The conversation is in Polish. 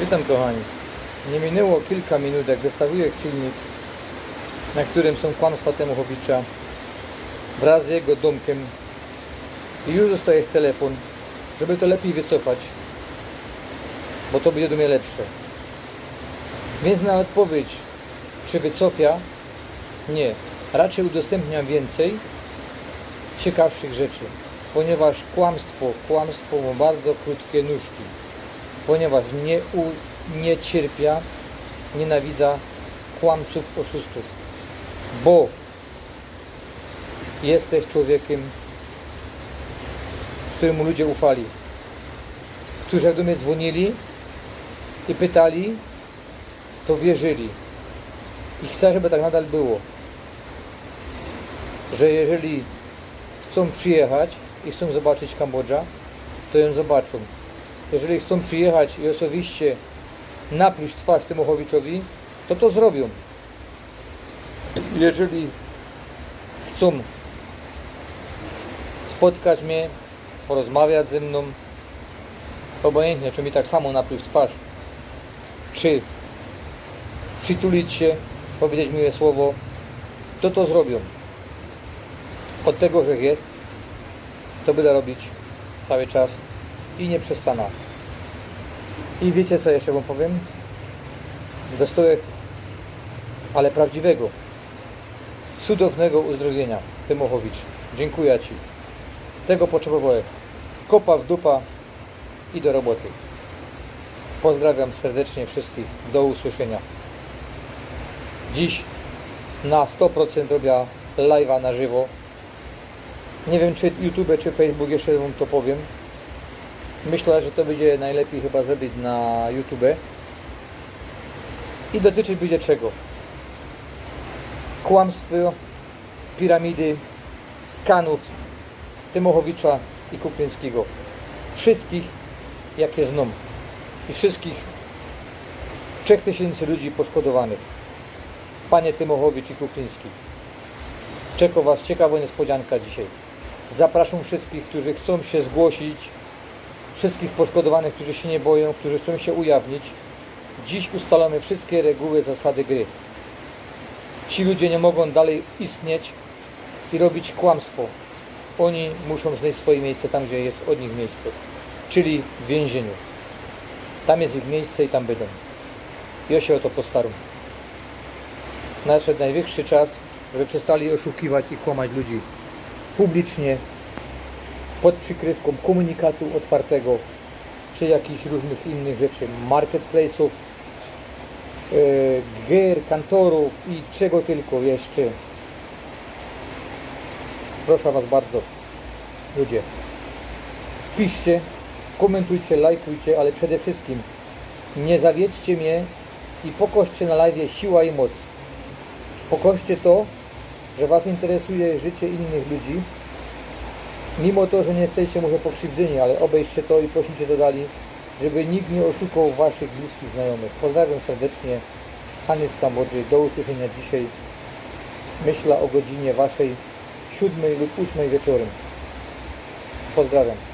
Witam kochani. Nie minęło kilka minut, jak wystawiłem filmik, na którym są kłamstwa Temuchowicza wraz z jego domkiem i już dostaję telefon, żeby to lepiej wycofać, bo to będzie do mnie lepsze. Więc na odpowiedź, czy wycofia, nie. Raczej udostępniam więcej ciekawszych rzeczy, ponieważ kłamstwo, kłamstwo ma bardzo krótkie nóżki ponieważ nie, u, nie cierpia, nienawidza kłamców, oszustów, bo jesteś człowiekiem, któremu ludzie ufali, którzy jak do mnie dzwonili i pytali, to wierzyli. I chcę, żeby tak nadal było. Że jeżeli chcą przyjechać i chcą zobaczyć Kambodża, to ją zobaczą jeżeli chcą przyjechać i osobiście napluć twarz Tymochowiczowi, to to zrobią. Jeżeli chcą spotkać mnie, porozmawiać ze mną, obojętnie, czy mi tak samo napluć twarz, czy przytulić się, powiedzieć miłe słowo, to to zrobią. Od tego, że jest, to będę robić cały czas i nie przestanę. I wiecie co jeszcze wam powiem? Dostoję, ale prawdziwego, cudownego uzdrowienia, Tymochowicz. Dziękuję Ci. Tego potrzebowałem. Kopa w dupa i do roboty. Pozdrawiam serdecznie wszystkich. Do usłyszenia. Dziś na 100% robię live'a na żywo. Nie wiem czy YouTube czy Facebook jeszcze wam to powiem. Myślę, że to będzie najlepiej chyba zrobić na YouTube. I dotyczyć będzie czego? Kłamstwo, piramidy, skanów Tymochowicza i Kuklińskiego. Wszystkich, jakie znam. I wszystkich 3000 ludzi poszkodowanych. Panie Tymochowicz i Kukliński. Czeka Was ciekawa niespodzianka dzisiaj. Zapraszam wszystkich, którzy chcą się zgłosić wszystkich poszkodowanych, którzy się nie boją, którzy chcą się ujawnić. Dziś ustalamy wszystkie reguły, zasady gry. Ci ludzie nie mogą dalej istnieć i robić kłamstwo. Oni muszą znaleźć swoje miejsce tam, gdzie jest od nich miejsce, czyli w więzieniu. Tam jest ich miejsce i tam będą. Ja się o to postaram. Nadszedł najwyższy czas, żeby przestali oszukiwać i kłamać ludzi publicznie, pod przykrywką komunikatu otwartego, czy jakichś różnych innych rzeczy, marketplace'ów, e, gier, kantorów i czego tylko jeszcze. Proszę Was bardzo, ludzie, piszcie, komentujcie, lajkujcie, ale przede wszystkim nie zawiedźcie mnie i pokoście na live siła i moc. Pokoście to, że Was interesuje życie innych ludzi, Mimo to, że nie jesteście może pokrzywdzeni, ale obejście to i prosicie to dali, żeby nikt nie oszukał waszych bliskich znajomych. Pozdrawiam serdecznie. Hany z Kambodży. Do usłyszenia dzisiaj. Myślę o godzinie waszej siódmej lub ósmej wieczorem. Pozdrawiam.